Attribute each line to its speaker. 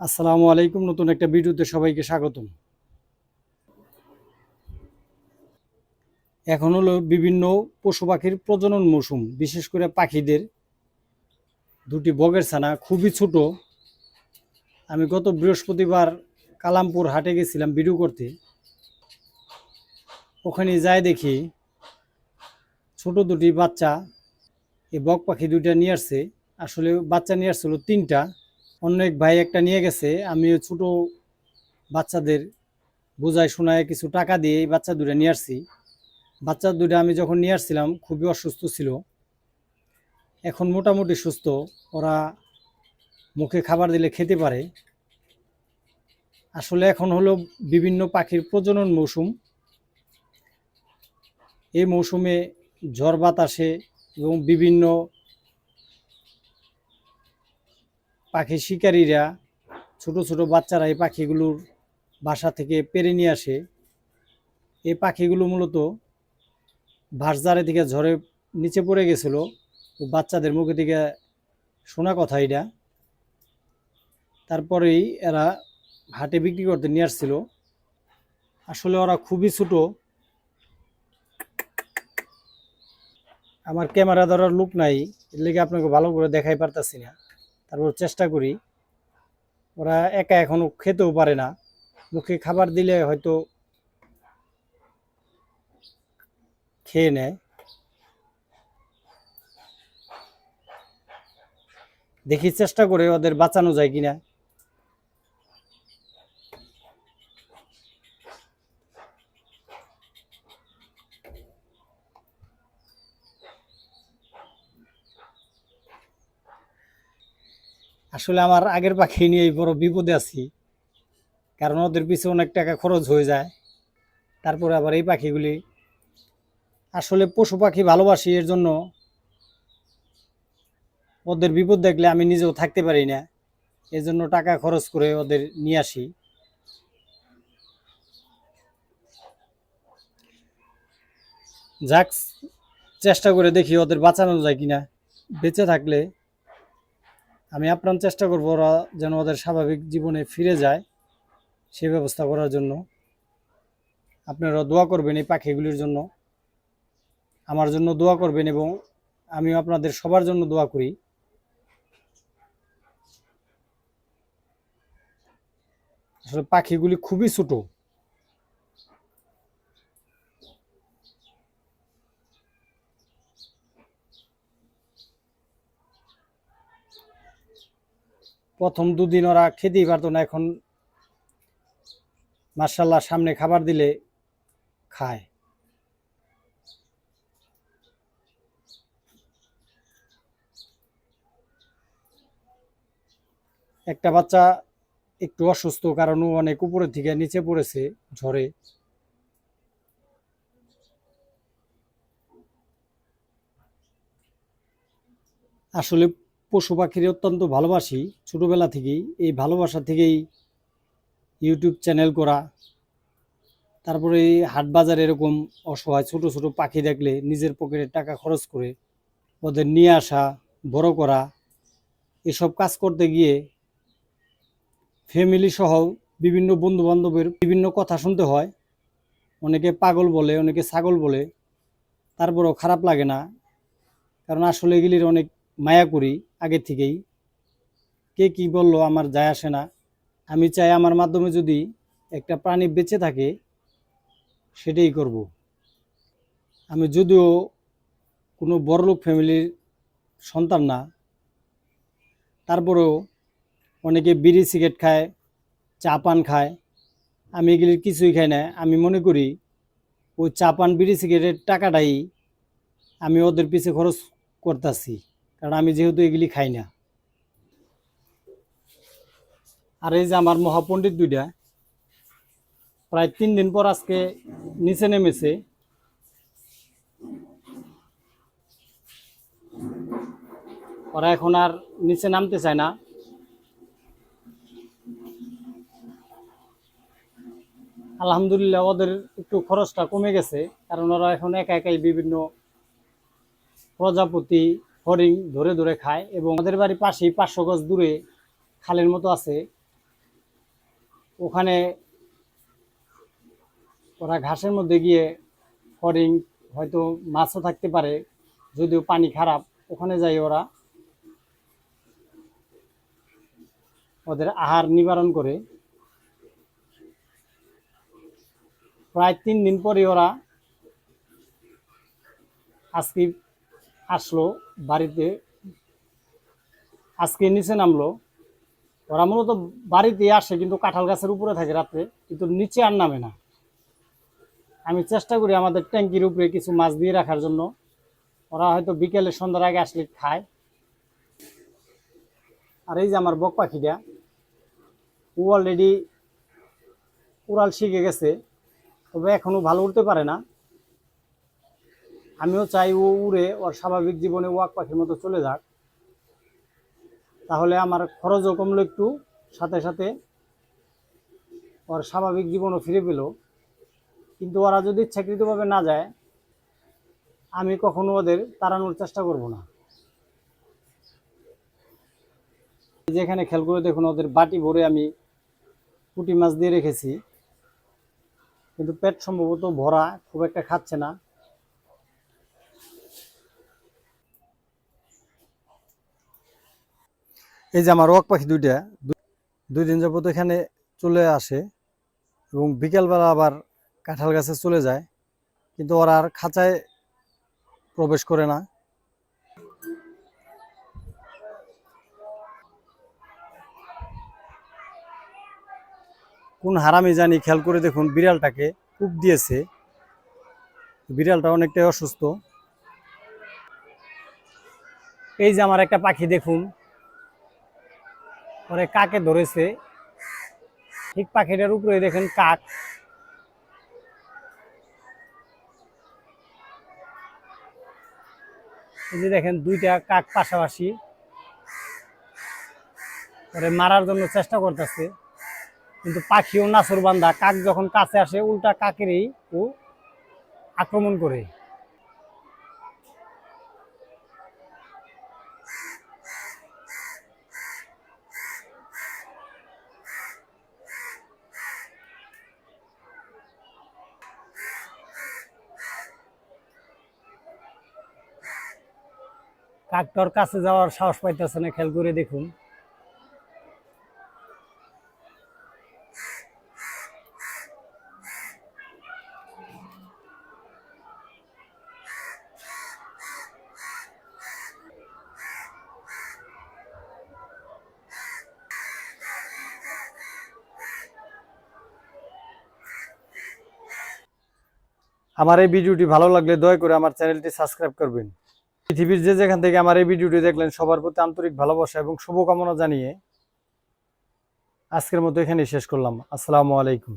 Speaker 1: আসসালামু আলাইকুম, নতুন একটা ভিডিওতে সবাইকে স্বাগতম। এখন হলো বিভিন্ন পশু পাখির প্রজনন মৌসুম, বিশেষ করে পাখিদের। দুটি বগের ছানা, খুবই ছোট। আমি গত বৃহস্পতিবার কালামপুর হাটে গেছিলাম ভিডিও করতে। ওখানে যাই দেখি ছোট দুটি বাচ্চা, এই বক পাখি দুইটা নিয়ে আসছে। আসলে বাচ্চা নিয়ে আসছিল তিনটা। অন্য এক ভাই একটা নিয়ে গেছে আমি ছোট বাচ্চাদের বোঝায় শোনায় কিছু টাকা দিয়ে এই বাচ্চা দুটা নিয়ে আসছি। বাচ্চা দুটা আমি যখন নিয়ে আসছিলাম, খুবই অসুস্থ ছিল। এখন মোটামুটি সুস্থ, ওরা মুখে খাবার দিলে খেতে পারে। আসলে এখন হলো বিভিন্ন পাখির প্রজনন মৌসুম। এই মৌসুমে ঝড় বাতাসে এবং বিভিন্ন পাখি শিকারীরা, ছোট ছোট বাচ্চারা এই পাখিগুলোর বাসা থেকে পেরে নিয়ে আসে। এই পাখিগুলো মূলত ভাসজারে থেকে ঝড়ে নিচে পড়ে গেছিল। বাচ্চাদের মুখে থেকে শোনা কথা এটা। তারপরেই এরা হাটে বিক্রি করতে নিয়ে আসছিল। আসলে ওরা খুবই ছোট। আমার ক্যামেরা ধরার লুক নাই, এর লেগে আপনাকে ভালো করে দেখাই পারতাছি না। তারপর চেষ্টা করি। ওরা একা এখনও খেতেও পারে না। মুখে খাবার দিলে হয়তো খেয়ে নেয়। দেখি চেষ্টা করে ওদের বাঁচানো যায় কিনা। আসলে আমার আগের পাখি নিয়ে বড় বিপদে আছি। কারণ ওদের পিছনে অনেক টাকা খরচ হয়ে যায়। তারপরে আবার এই পাখিগুলি আসলে পশু পাখি ভালোবাসি, এর জন্য ওদের বিপদ দেখলে আমি নিজেও থাকতে পারি না। এর জন্য টাকা খরচ করে ওদের নিয়ে আসি। যাক, চেষ্টা করে দেখি ওদের বাঁচানো যায় কিনা। বেঁচে থাকলে আমি আপ্রাণ চেষ্টা করব ওরা যেন ওদের স্বাভাবিক জীবনে ফিরে যায় সে ব্যবস্থা করার জন্য। আপনারা দোয়া করবেন এই পাখিগুলির জন্য। আমার জন্য দোয়া করবেন এবং আমিও আপনাদের সবার জন্য দোয়া করি। আসলে পাখিগুলি খুবই ছোট। প্রথম দুদিন ওরা খেতেই পারতো না, এখন মার্শাল্লাহ সামনে খাবার দিলে খায়। একটা বাচ্চা একটু অসুস্থ, কারণ ও অনেক উপরের থেকে নিচে পড়েছে ঝড়ে। আসলে পশু পাখির অত্যন্ত ভালোবাসি। ছোটোবেলা থেকেই, এই ভালোবাসা থেকেই ইউটিউব চ্যানেল করা, তারপরে এই হাট বাজার এরকম অসহায় ছোট ছোট পাখি দেখলে নিজের পকেটে টাকা খরচ করে ওদের নিয়ে আসা, বড় করা, এসব কাজ করতে গিয়ে ফ্যামিলি সহ বিভিন্ন বন্ধু বান্ধবের বিভিন্ন কথা শুনতে হয়। অনেকে পাগল বলে, অনেকে ছাগল বলে, তারপরেও খারাপ লাগে না। কারণ আসলে এগুলির অনেক মায়া করি। আগে থেকেই। কে কি বলল আমার যায় আসে না। আমি চাই আমার মাধ্যমে যদি একটা প্রাণী বেঁচে থাকে, সেটাই করব। আমি যদিও কোনো বড়লোক ফ্যামিলির সন্তান না, তারপরেও অনেকে বিড়ি সিগারেট খায়, চা পান খায়। আমি এগুলির কিছুই খাই না। আমি মনে করি ওই চা পান, বিড়ি সিগারেটের টাকাটাই আমি ওদের পিছে খরচ করতেছি। কারণ আমি যেহেতু এগুলি খাই না। আর এই যে আমার মহাপণ্ডিত দুইটা, প্রায় তিন দিন পর আজকে নিচে নেমেছে। ওরা এখন আর নিচে নামতে চায় না। আলহামদুলিল্লাহ ওদের একটু খরচটা কমে গেছে, কারণ ওরা এখন একা একাই বিভিন্ন প্রজাপতি হরিণ ধরে ধরে খায় এবং আমাদের বাড়ির পাশেই পাঁচশো গজ দূরে খালের মতো আছে। ওখানে ওরা ঘাসের মধ্যে গিয়ে হরিণ হয়তো মাছও থাকতে পারে, যদিও পানি খারাপ। ওখানে যাই ওরা ওদের আহার নিবারণ করে। প্রায় তিন দিন পরে ওরা আজকে আসলো বাড়িতে। আজকে নিচে নামলো। ওরা মূলত বাড়িতে আসে, কিন্তু কাঁঠাল গাছের উপরে থাকে রাত্রে, কিন্তু নিচে আর নামে না। আমি চেষ্টা করি আমাদের ট্যাঙ্কির উপরে কিছু মাছ দিয়ে রাখার জন্য। ওরা হয়তো বিকেলে সন্ধ্যার আগে আসলে খায়। আর এই যে আমার বক পাখিটা, ও অলরেডি উড়াল শিখে গেছে, তবে এখনও ভালো উঠতে পারে না। আমিও চাই ও উড়ে, ওর স্বাভাবিক জীবনে ওয়াক পাখির মতো চলে যাক। তাহলে আমার খরচও কমলো একটু, সাথে সাথে ওর স্বাভাবিক জীবনও ফিরে পেল। কিন্তু ওরা যদি ইচ্ছাকৃতভাবে না যায়, আমি কখনো ওদের তাড়ানোর চেষ্টা করব না। যেখানে খেয়াল করে দেখুন, ওদের বাটি ভরে আমি পুঁটি মাছ দিয়ে রেখেছি। কিন্তু পেট সম্ভবত ভরা, খুব একটা খাচ্ছে না। এই যে আমার ওয়াক পাখি দুইটা দুই দিন যাবত এখানে চলে আসে এবং বিকেলবেলা আবার কাঁঠাল গাছে চলে যায়, কিন্তু ওরা আর খাঁচায় প্রবেশ করে না। কোন হারামি জানি খেয়াল করে দেখুন, বিড়ালটাকে কূপ দিয়েছে। বিড়ালটা অনেকটাই অসুস্থ। এই যে আমার একটা পাখি দেখুন পরে কাকে ধরেছে? ঠিক পাখিটার উপরে দেখেন কাক। এই যে দেখেন দুইটা কাক পাশাপাশি। পরে মারার জন্য চেষ্টা করতেছে, কিন্তু পাখিও নাসর বান্ধা কাক যখন কাছে আসে, উল্টা কাকেরই ও আক্রমণ করে। কাকটার কাছে যাওয়ার সাহস পাইতেছে না, খেয়াল করে দেখুন। আমার এই ভিডিওটি ভালো লাগলে দয়া করে আমার চ্যানেলটি সাবস্ক্রাইব করবেন। পৃথিবীর যে যেখান থেকে আমার এই ভিডিওটি দেখলেন, সবার প্রতি আন্তরিক ভালোবাসা এবং শুভকামনা জানিয়ে আজকের মতো এখানে শেষ করলাম। আসসালামু আলাইকুম।